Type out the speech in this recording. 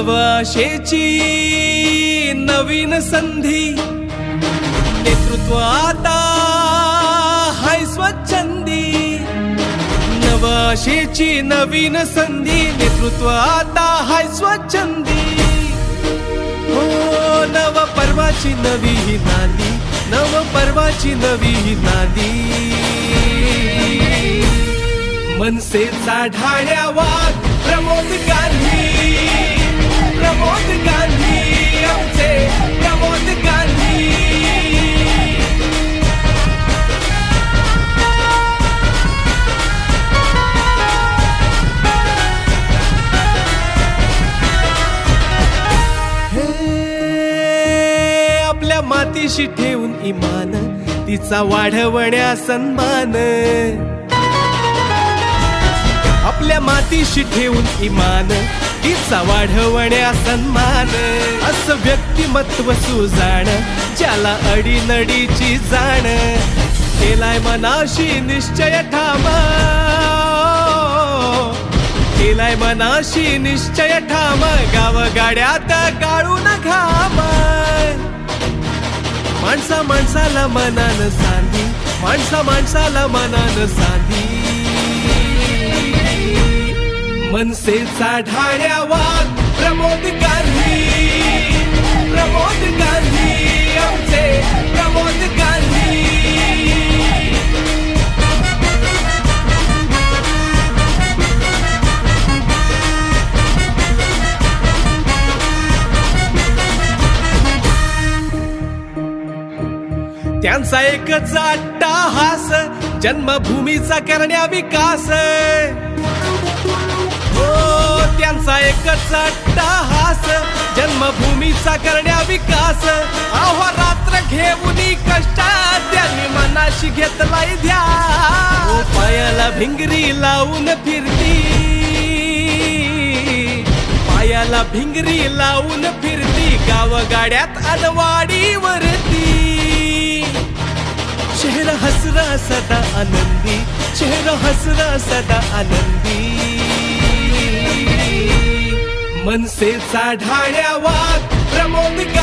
नवाशेची नवीन संधी. नेतृत्व आता हाय स्वच्छंदी. नवाशेची नवीन संधी. नेतृत्व आता हाय स्वच्छंदी. हो नव पर्वाची नवी ही नांदी. नव पर्वाची नवी ही नांदी. मनसेचा ढाळ्या प्रमोद गांधी. प्रमोद गांधी आमचे प्रमोद गांधी हे आपल्या मातीशी ठेवून इमान तिचा वाढवण्या सन्मान. मातीशी ठेवून इमान तिचा वाढवण्या सन्मान. असं व्यक्तिमत्व सुजाण ज्याला अडीनडीची जाण. केलाय मनाशी निश्चय ठाम. केलाय मनाशी निश्चय ठाम गाव गाड्यात गाळून घाम. माणसा माणसाला मनान सांधी माणसा माणसाला मनान सांधी. मनसेचा ढाळ्या प्रमोद गांधी प्रमोद गांधी आमचे प्रमोद गांधी. त्यांचा एकच अट्टाहास जन्मभूमीचा करण्या विकास. हो त्यांचा एकच अट्टाहास जन्मभूमीचा करण्या विकास. अहोरात्र घेऊन कष्टात त्यांनी मनाशी घेतलाय ध्या पायाला भिंगरी लावून फिरती. पायाला भिंगरी लावून फिरती. गावगाड्यात गाड्यात अनवाडीवरती शहर हसरा सदा आनंदी शहर हसरा सदा आनंदी. मनसेचा ढाळ्या प्रमोद गांधी